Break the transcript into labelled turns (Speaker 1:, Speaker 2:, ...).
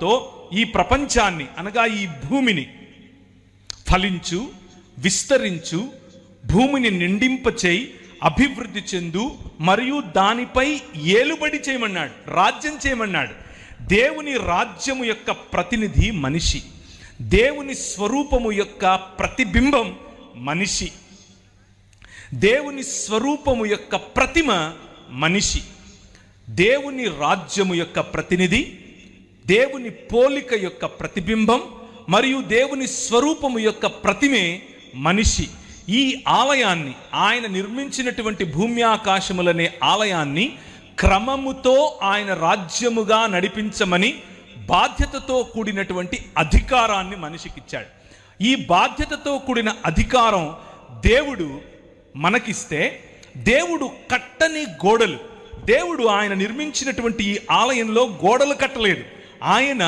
Speaker 1: తో ఈ ప్రపంచాన్ని అనగా ఈ భూమిని ఫలించు విస్తరించు భూమిని నిండింపచేయి అభివృద్ధి చెందు మరియు దానిపై ఏలుబడి చేయమన్నాడు రాజ్యం చేయమన్నాడు. దేవుని రాజ్యము యొక్క ప్రతినిధి మనిషి. దేవుని స్వరూపము యొక్క ప్రతిబింబం మనిషి. దేవుని స్వరూపము యొక్క ప్రతిమ మనిషి. దేవుని రాజ్యము యొక్క ప్రతినిధి దేవుని పోలిక యొక్క ప్రతిబింబం మరియు దేవుని స్వరూపము యొక్క ప్రతిమే మనిషి. ఈ ఆలయాన్ని ఆయన నిర్మించినటువంటి భూమి ఆకాశములనే ఆలయాన్ని క్రమముతో ఆయన రాజ్యముగా నడిపించమని బాధ్యతతో కూడినటువంటి అధికారాన్ని మనిషికిచ్చాడు. ఈ బాధ్యతతో కూడిన అధికారం దేవుడు మనకిస్తే దేవుడు కట్టని గోడలు దేవుడు ఆయన నిర్మించినటువంటి ఈ ఆలయంలో గోడలు కట్టలేదు. ఆయన